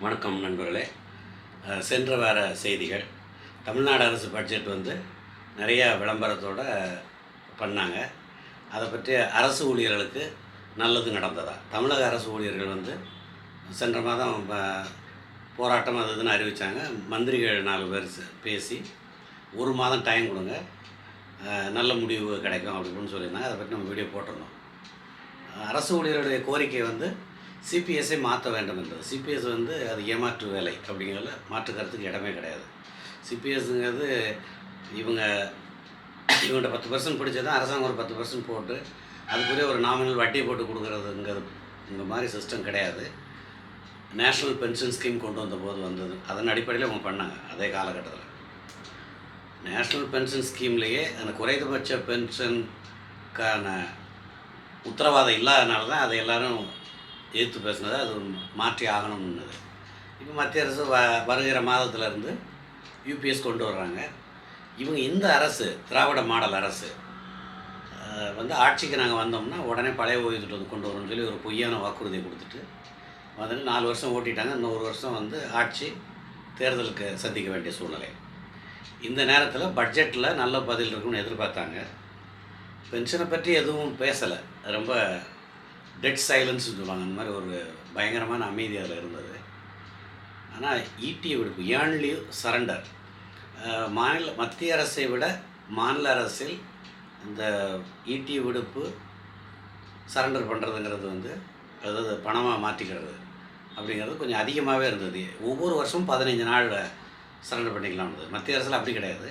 வணக்கம் நண்பர்களே. சென்ற வார செய்திகள். தமிழ்நாடு அரசு பட்ஜெட் வந்து நிறையா விளம்பரத்தோடு பண்ணாங்க. அதை பற்றி அரசு ஊழியர்களுக்கு நல்லது நடந்ததா? தமிழக அரசு ஊழியர்கள் வந்து சென்ற மாதம் போராட்டம் அது இதுன்னு அறிவித்தாங்க மந்திரிகள் நாலு பேர் பேசி ஒரு மாதம் டைம் கொடுங்க. நல்ல முடிவு கிடைக்கும் அப்படின்னு சொல்லியிருந்தாங்க. அதை பற்றி நம்ம வீடியோ போட்டிருந்தோம். அரசு ஊழியருடைய கோரிக்கை வந்து சிபிஎஸ்ஐ மாற்ற வேண்டும் என்றது சிபிஎஸ் வந்து அது ஏமாற்று வேலை அப்படிங்கிறதுல மாற்று கருத்துக்கு இடமே கிடையாது. சிபிஎஸ்ங்கிறது இவங்க இவங்கள்ட்ட பத்து பர்சன்ட் பிடிச்சதான் அரசாங்கம் ஒரு பத்து பர்சன்ட் போட்டு அதுக்குரிய ஒரு நாமினல் வட்டி போட்டு கொடுக்குறதுங்கிறது இந்த மாதிரி சிஸ்டம் கிடையாது. நேஷ்னல் பென்ஷன் ஸ்கீம் கொண்டு வந்த போது வந்தது. அதன் அடிப்படையில் அவங்க பண்ணாங்க அதே காலகட்டத்தில். நேஷ்னல் பென்ஷன் ஸ்கீம்லேயே அந்த குறைந்தபட்ச பென்ஷனுக்கான உத்தரவாதம் இல்லாதனால தான் அதை எல்லோரும் எதிர்த்து பேசினது அது மாற்றி ஆகணும்னது இப்போ மத்திய அரசு வ வருகிற மாதத்துலேருந்து யூபிஎஸ் கொண்டு வர்றாங்க. இவங்க இந்த அரசு திராவிட மாடல் அரசு வந்து ஆட்சிக்கு நாங்கள் வந்தோம்னா உடனே பழைய ஓய்வு வந்து கொண்டு வரோம்னு சொல்லி ஒரு பொய்யான வாக்குறுதியை கொடுத்துட்டு வந்துட்டு நாலு வருஷம் ஓட்டிட்டாங்க. இன்னும் ஒரு வருஷம் வந்து ஆட்சி தேர்தலுக்கு சந்திக்க வேண்டிய சூழ்நிலை. இந்த நேரத்தில் பட்ஜெட்டில் நல்ல பதில் இருக்கும்னு எதிர்பார்த்தாங்க. பென்ஷனை பற்றி எதுவும் பேசலை. ரொம்ப டெட் சைலன்ஸ்னு சொல்லுவாங்க. அந்த மாதிரி ஒரு பயங்கரமான அமைதி அதில் இருந்தது. ஆனால் ஈட்டி விடுப்பு ஏர்ன் சரண்டர் மாநில மத்திய அரசை விட மாநில அரசில் இந்த ஈட்டி விடுப்பு சரண்டர் பண்ணுறதுங்கிறது வந்து அதாவது பணமாக மாற்றிக்கிறது அப்படிங்கிறது கொஞ்சம் அதிகமாகவே இருந்தது. ஒவ்வொரு வருஷமும் பதினைஞ்சு நாள் சரண்டர் பண்ணிக்கலாம்னு மத்திய அரசில் அப்படி கிடையாது.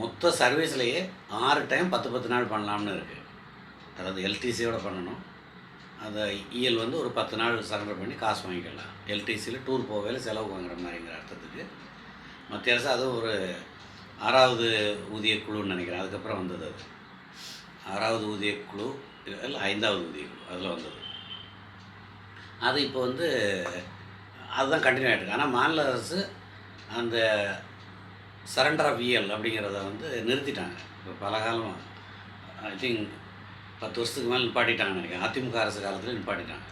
மொத்த சர்வீஸ்லேயே ஆறு டைம் பத்து பத்து நாள் பண்ணலாம்னு இருக்குது அதாவது எல்டிசியோட பண்ணணும். அந்த இயல் வந்து ஒரு பத்து நாள் சரண்டர் பண்ணி காசு வாங்கிக்கலாம். எல்டிசியில் டூர் போகையில் செலவு வாங்குற மாதிரிங்கிற அர்த்தத்துக்கு. மத்திய அரசு அது ஒரு ஆறாவது ஊதிய குழுன்னு நினைக்கிறேன். அதுக்கப்புறம் வந்தது அது. ஆறாவது ஊதிய குழு இல்லை ஐந்தாவது ஊதிய குழு அதில் வந்தது. அது இப்போ வந்து அதுதான் கண்டினியூ ஆகிட்டு ஆனால் மாநில அரசு அந்த சரண்டர் ஆஃப் இஎல் அப்படிங்கிறத வந்து நிறுத்திட்டாங்க. இப்போ பல காலமாக ஐ திங்க் பத்து வருஷத்துக்கு மேலே நிப்பாட்டிட்டாங்கன்னு நினைக்கிறேன். அதிமுக அரசு காலத்தில் நிப்பாட்டிட்டாங்க.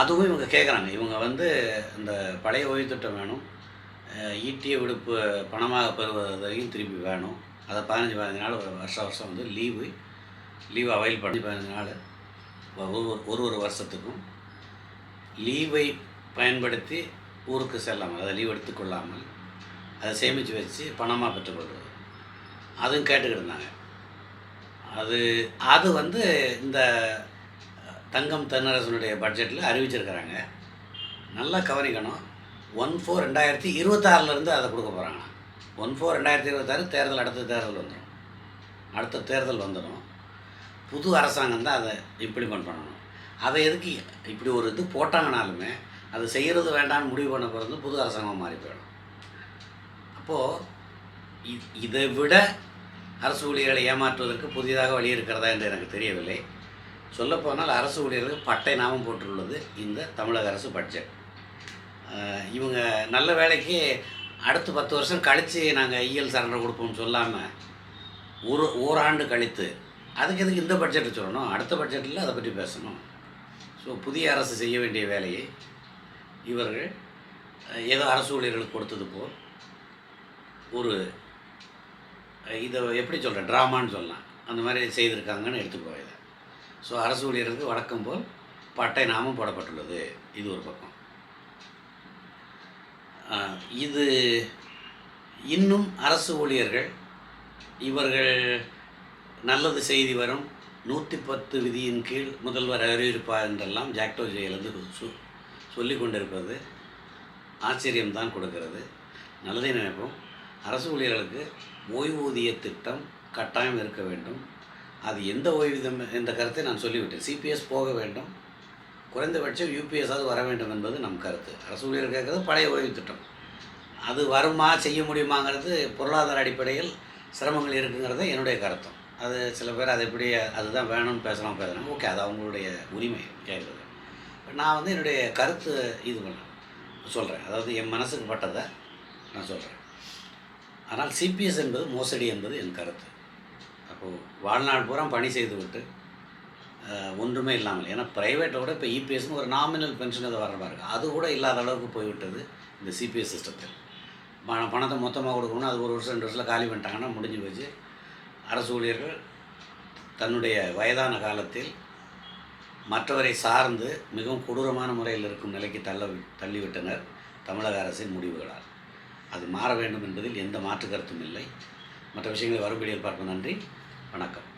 அதுவும் இவங்க கேட்குறாங்க இவங்க வந்து இந்த பழைய ஓய்வு திட்டம் வேணும். ஈட்டிய விடுப்பு பணமாக பெறுவதையும் திருப்பி வேணும். அதை பதினஞ்சு பதினஞ்சு நாள் ஒரு வருஷம் வருஷம் வந்து லீவு லீவ் அவைல் பண்ணி பதினஞ்சு நாள் ஒரு ஒரு ஒரு வருஷத்துக்கும் லீவை பயன்படுத்தி ஊருக்கு செல்லாமல் அதை லீவ் எடுத்துக்கொள்ளாமல் அதை சேமித்து வச்சு பணமாக பெற்றுக்கொள்வது அதுவும் கேட்டுக்கிட்டு இருந்தாங்க. அது அது வந்து இந்த தங்கம் தென்னரசனுடைய பட்ஜெட்டில் அறிவிச்சிருக்கிறாங்க. நல்லா கவனிக்கணும். ஒன் ஃபோர் ரெண்டாயிரத்தி இருபத்தாறுலேருந்து அதை கொடுக்க போகிறாங்க ஒன் ஃபோர் ரெண்டாயிரத்தி இருபத்தாறு தேர்தல் அடுத்த தேர்தல் வந்துடும் அடுத்த தேர்தல் வந்துடும் புது அரசாங்கம் தான் அதை இம்ப்ளிமெண்ட் பண்ணணும். அதை எதுக்கு இப்படி ஒரு இது போட்டாங்கனாலுமே அது செய்கிறது வேண்டாம்னு முடிவு பண்ண பிறகு புது அரசாங்கம் மாறி போயிடும். அப்போது இதை விட அரசு ஊழியர்களை ஏமாற்றுவதற்கு புதிதாக வழி இருக்கிறதா என்று எனக்கு தெரியவில்லை. சொல்லப்போனால் அரசு ஊழியர்களுக்கு பட்டை நாமம் போட்டுள்ளது இந்த தமிழக அரசு பட்ஜெட் இவங்க நல்ல வேலைக்கு அடுத்து பத்து வருஷம் கழித்து நாங்கள் இஎல் சரண்டர் கொடுப்போம்னு சொல்லாமல் ஒரு ஓராண்டு கழித்து அதுக்கு எதுக்கு இந்த பட்ஜெட்டை சொல்லணும்? அடுத்த பட்ஜெட்டில் அதை பற்றி பேசணும். ஸோ புதிய அரசு செய்ய வேண்டிய வேலையை இவர்கள் ஏதோ அரசு ஊழியர்களுக்கு கொடுத்தது போல் ஒரு இதை எப்படி சொல்கிறேன் ட்ராமான்னு சொல்லலாம். அந்த மாதிரி செய்திருக்காங்கன்னு எடுத்துக்கோ இதை. ஸோ அரசு ஊழியர்களுக்கு வழக்கம் போல் பட்டை நாமும் போடப்பட்டுள்ளது. இது ஒரு பக்கம். இது இன்னும் அரசு ஊழியர்கள் இவர்கள் நல்லது செய்தி வரும். நூற்றி பத்து விதியின் கீழ் முதல்வர் அறிவிப்பார் என்றெல்லாம் ஜாக்டோ ஜெயிலிருந்து சொல்லி கொண்டிருப்பது ஆச்சரியம்தான் கொடுக்கிறது. நல்லதே நினைப்போம். அரசு ஊழியர்களுக்கு ஓய்வூதிய திட்டம் கட்டாயம் இருக்க வேண்டும். அது எந்த ஓய்வூதியம் என்ற கருத்தை நான் சொல்லிவிட்டேன். சிபிஎஸ் போக வேண்டும். குறைந்தபட்சம் யூபிஎஸ்ஸாவது வர வேண்டும் என்பது நம் கருத்து. அரசு ஊழியர் கேட்குறது பழைய ஓய்வு திட்டம். அது வருமா செய்ய முடியுமாங்கிறது பொருளாதார அடிப்படையில் சிரமங்கள் இருக்குங்கிறது என்னுடைய கருத்தம். அது சில பேர் அது எப்படி அதுதான் வேணும்னு பேசலாம் பேசுகிறாங்க ஓகே அது அவங்களுடைய உரிமை கேட்குறது. நான் வந்து என்னுடைய கருத்து இது பண்ண சொல்கிறேன் அதாவது என் மனசுக்கு பட்டதை நான் சொல்கிறேன் ஆனால் சிபிஎஸ் என்பது மோசடி என்பது என் கருத்து. அப்போது வாழ்நாள் பூரா பணி செய்துவிட்டு விட்டு ஒன்றுமே இல்லாமல் ஏன்னா ப்ரைவேட்டை விட இப்போ இபிஎஸ்னு ஒரு நாமினல் பென்ஷன் அதை வர பாருங்க அது கூட இல்லாத அளவுக்கு போய்விட்டது இந்த சிபிஎஸ் சிஸ்டத்தில் பண பணத்தை மொத்தமாக கொடுக்கணும் அது ஒரு வருஷம் ரெண்டு வருஷத்தில் காலி பண்ணிட்டாங்கன்னா முடிஞ்சு போச்சு. அரசு ஊழியர்கள் தன்னுடைய வயதான காலத்தில் மற்றவரை சார்ந்து மிகவும் கொடூரமான முறையில் இருக்கும் நிலைக்கு தள்ள தள்ளிவிட்டனர் தமிழக அரசின் முடிவுகளால். அது மாற வேண்டும் என்பதில் எந்த மாற்று கருத்தும் இல்லை. மற்ற விஷயங்களை வரும்படியில் பார்ப்போம். நன்றி. வணக்கம்.